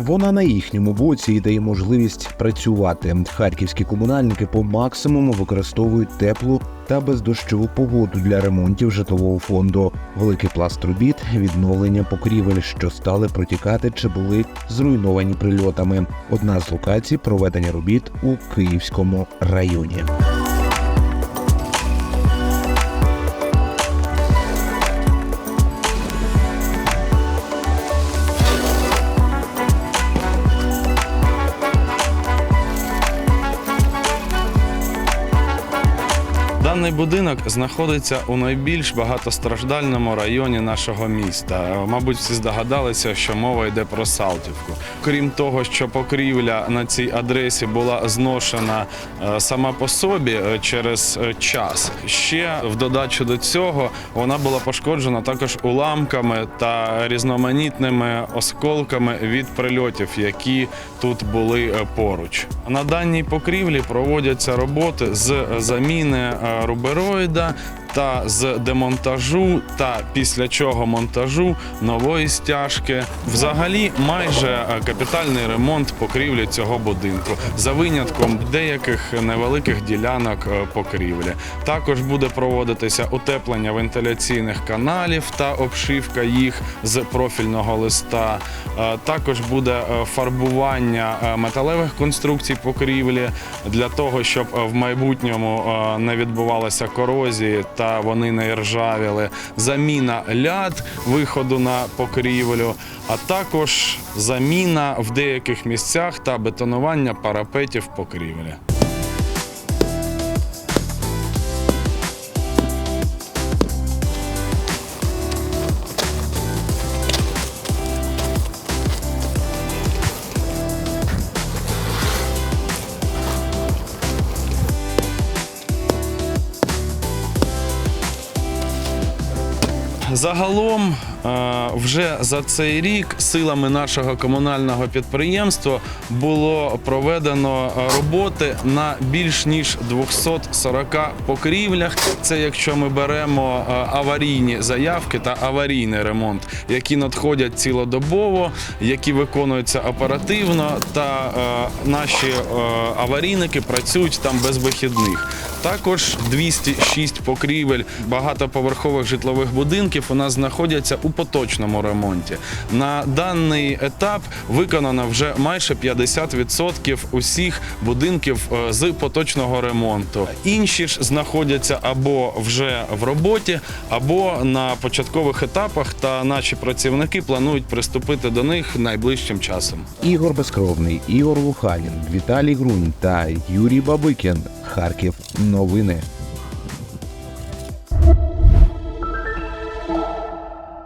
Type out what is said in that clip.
Вона на їхньому боці і дає можливість працювати. Харківські комунальники по максимуму використовують теплу та бездощову погоду для ремонтів житлового фонду. Великий пласт робіт, відновлення покрівель, що стали протікати чи були зруйновані прильотами. Одна з локацій проведення робіт у Київському районі. Даний будинок знаходиться у найбільш багатостраждальному районі нашого міста. Мабуть, всі здогадалися, що мова йде про Салтівку. Крім того, що покрівля на цій адресі була зношена е, сама по собі е, через е, час. Ще в додачу до цього вона була пошкоджена також уламками та різноманітними осколками від прильотів, які тут були поруч. На даній покрівлі проводяться роботи з заміни рубероїда та з демонтажу, та після чого монтажу нової стяжки. Взагалі, майже е, капітальний ремонт покрівлі цього будинку за винятком деяких невеликих ділянок е, покрівлі. Також буде проводитися утеплення вентиляційних каналів та обшивка їх з профільного листа. Е, Також буде фарбування металевих конструкцій покрівлі для того, щоб в майбутньому не відбувалася корозії та вони не ржавіли. Заміна ляд виходу на покрівлю, а також заміна в деяких місцях та бетонування парапетів покрівлі. Загалом е, вже за цей рік силами нашого комунального підприємства було проведено роботи на більш ніж 240 покрівлях. Це якщо ми беремо е, аварійні заявки та аварійний ремонт, які надходять цілодобово, які виконуються оперативно, та е, наші аварійники працюють там без вихідних. Також 206 покрівель багатоповерхових житлових будинків у нас знаходяться у поточному ремонті. На даний етап виконано вже майже 50% усіх будинків е, з поточного ремонту. Інші ж знаходяться або вже в роботі, або на початкових етапах. Та наші працівники планують приступити до них найближчим часом. Ігор Безкровний, Ігор Луханін, Віталій Грунь та Юрій Бабикін. Харків. Новини.